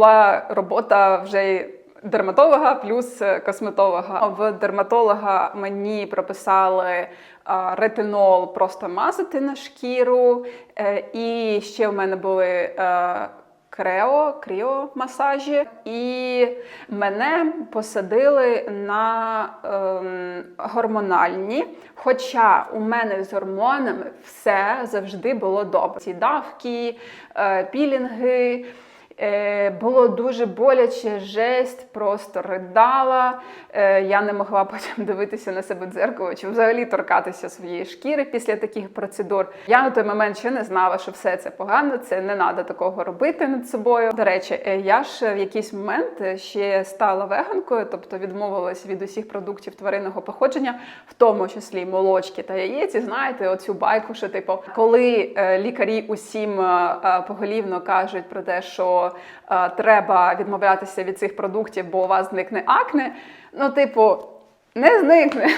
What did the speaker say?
була робота вже дерматолога плюс е, косметолога. В дерматолога мені прописали ретинол просто мазати на шкіру. Е, І ще в мене були. е, Крео, кріо масажі, і мене посадили на ем, гормональні. Хоча у мене з гормонами все завжди було добре. Ці давки, е, пілінги. Е, було дуже боляче, жесть, просто ридала. Е, я не могла потім дивитися на себе дзеркало чи взагалі торкатися своєї шкіри після таких процедур. Я на той момент ще не знала, що все це погано, це не треба такого робити над собою. До речі, е, я ж в якийсь момент ще стала веганкою, тобто відмовилась від усіх продуктів тваринного походження, в тому числі молочки та яєць. І знаєте, оцю байку, що типу, коли лікарі усім поголівно кажуть про те, що е, треба відмовлятися від цих продуктів, бо у вас зникне акне. Ну, типу, не зникне.